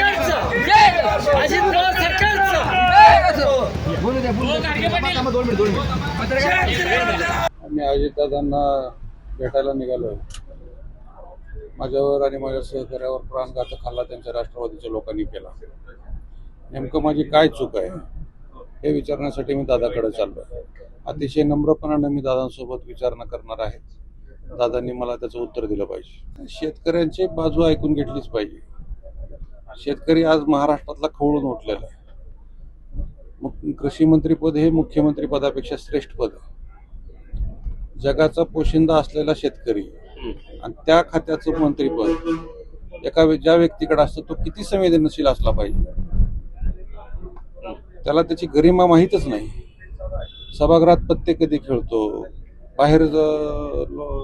सरकारचं. अजित पवार सरकारचं. अजितदादांना भेटायला निघालोय. माझ्यावर आणि माझ्या सहकार्यावर प्राणघातक हल्ला त्यांच्या राष्ट्रवादीच्या लोकांनी केला. नेमकं माझी काय चूक आहे हे विचारण्यासाठी मी दादाकडे चाललो अतिशय नम्रपणानं मी दादांसोबत विचारणा करणार आहे. दादांनी मला त्याचं उत्तर दिलं पाहिजे. शेतकऱ्यांची बाजू ऐकून घेतलीच पाहिजे. शेतकरी आज महाराष्ट्रातला खवळून उठलेला आहे. मग कृषी मंत्रीपद हे मुख्यमंत्री पदापेक्षा श्रेष्ठ पद आहे. जगाचा पोशिंदा असलेला शेतकरी आणि त्या खात्याचं मंत्रीपद एका ज्या व्यक्तीकडे असतं तो किती संवेदनशील असला पाहिजे? त्याला त्याची गरिमा माहीतच नाही. सभागृहात पत्ते कधी खेळतो? बाहेर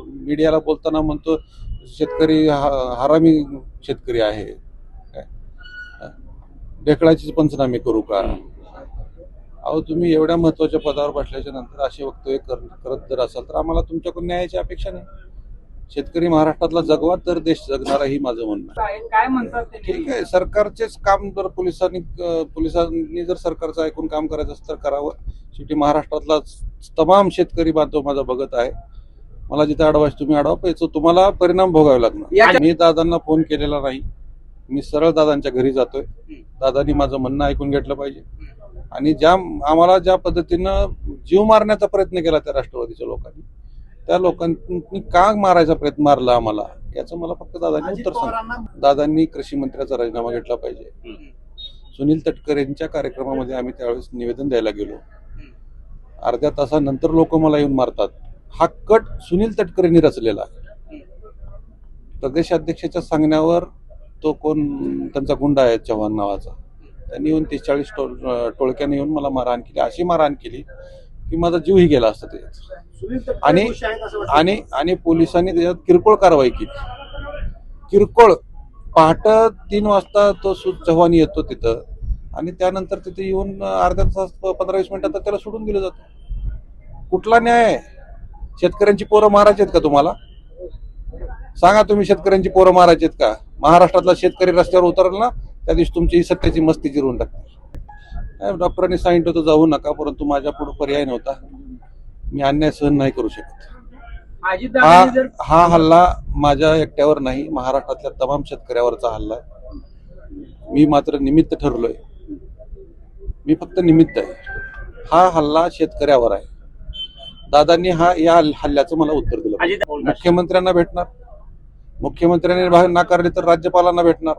मीडियाला बोलताना म्हणतो शेतकरी हा- हरामी शेतकरी आहे? ढेकळाचीच पंचनामे करू का? अहो तुम्ही एवढ्या महत्त्वाच्या पदावर बसल्याच्या नंतर असे वक्तव्य कर करत जर असाल तर आम्हाला तुमच्याकडून न्यायाची अपेक्षा नाही. शेतकरी महाराष्ट्रातला जगवा तर देश जगणारा ही माझं म्हणणं. काय काय म्हणतात ठीक आहे सरकारचेच काम जर पोलिसांनी पोलिसांनी जर सरकारचं ऐकून काम करायचं असतं तर करावं. शेवटी महाराष्ट्रातला तमाम शेतकरी बांधव माझा बघत आहे. मला जिथे अडवायचं तुम्ही अडवा पाहिजे तुम्हाला परिणाम भोगावे लागणार. मी दादांना फोन केलेला नाही. मी सरळ दादांच्या घरी जातोय. दादांनी माझं म्हणणं ऐकून घेतलं पाहिजे. आणि ज्या आम्हाला ज्या पद्धतीनं जीव मारण्याचा प्रयत्न केला त्या राष्ट्रवादीच्या लोकांनी त्या लोकांनी का मारायचा प्रयत्न मारला आम्हाला? याचं मला फक्त दादांनी उत्तर सांग. दादांनी कृषी मंत्र्याचा राजीनामा घेतला पाहिजे. सुनील तटकर यांच्या कार्यक्रमामध्ये आम्ही त्यावेळेस निवेदन द्यायला गेलो. अर्ध्या तासानंतर लोक मला येऊन मारतात. हा कट सुनील तटकर यांनी रचलेला आहे. प्रदेशाध्यक्षाच्या सांगण्यावर तो कोण त्यांचा गुंडा आहे चव्हाण नावाचा. त्यांनी येऊन तीस चाळीस टोळ टोळक्याने येऊन मला मारहाण केली. अशी मारहाण केली की माझा जीवही गेला असता त्याच्यात. आणि आणि आणि पोलिसांनी त्याच्यात किरकोळ कारवाई केली. किरकोळ. पहाट तीन वाजता तो चव्हाण येतो तिथं आणि त्यानंतर तिथे येऊन अर्ध्या तास पंधरा वीस मिनिटात त्याला सोडून दिलं जातं. कुठला न्याय शेतकऱ्यांची पोरं मारायची आहेत का तुम्हाला? सांगा तुम्ही शेतकऱ्यांची पोरं मारायची आहेत का? महाराष्ट्रातला शेतकरी रस्त्यावर उतरला ना त्या दिवशी तुमची ही सत्याची मस्ती जिरवून टाकते. डॉक्टरांनी सांगितलं होतं जाऊ नका परंतु माझ्या पुढे पर्याय नव्हता. मी अन्याय सहन नाही करू शकत. हा हा हल्ला माझ्या एकट्यावर नाही महाराष्ट्रातल्या तमाम शेतकऱ्यावरचा हल्ला आहे. मी मात्र निमित्त ठरलोय. मी फक्त निमित्त आहे. हा हल्ला शेतकऱ्यावर आहे. दादांनी हा या हल्ल्याचं मला उत्तर दिलं. मुख्यमंत्र्यांना भेटणार. मुख्यमंत्र्यांनी बाहेर नाकारले तर राज्यपालांना भेटणार.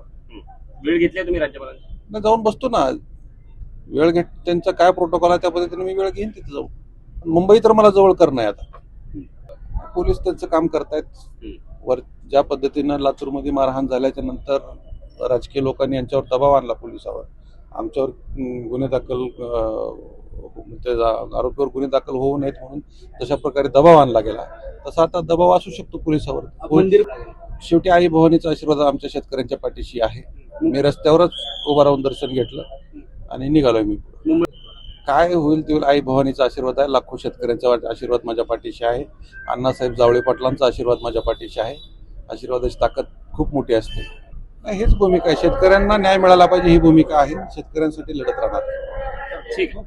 वेळ घेतलाय तुम्ही राज्यपालांनी नाही जाऊन बसतो ना. वेळ घेत त्यांचा काय प्रोटोकॉल आहे त्या पद्धतीने मी वेळ घेईन तिथे जाऊन. मुंबई तर मला जवळ करणं आहे आता. पोलीस त्यांचं काम करतायत. वर ज्या पद्धतीनं लातूरमध्ये मारहाण झाल्याच्यानंतर राजकीय लोकांनी यांच्यावर दबाव आणला पोलिसावर. आमच्यावर गुन्हे दाखल त्या आरोपीवर गुन्हे दाखल होऊ नयेत म्हणून तशा प्रकारे दबाव आणला गेला. तसा आता दबाव असू शकतो पोलिसावर. मंदिर शेवटी आई भवानीचा आशीर्वाद आमच्या शेतकऱ्यांच्या पाठीशी आहे. मी रस्त्यावरच उभं राहून दर्शन घेतलं आणि निघालोय मी काय होईल ते आई भवानीचा आशीर्वाद आहे. लाखो शेतकऱ्यांचा आशीर्वाद माझ्या पाठीशी आहे. अण्णासाहेब जावळे पाटलांचा आशीर्वाद माझ्या पाठीशी आहे. आशीर्वादाची ताकद खूप मोठी असते. नाही, हेच भूमिका आहे. शेतकऱ्यांना न्याय मिळाला पाहिजे ही भूमिका आहे. शेतकऱ्यांसाठी लढत राहणार. ठीक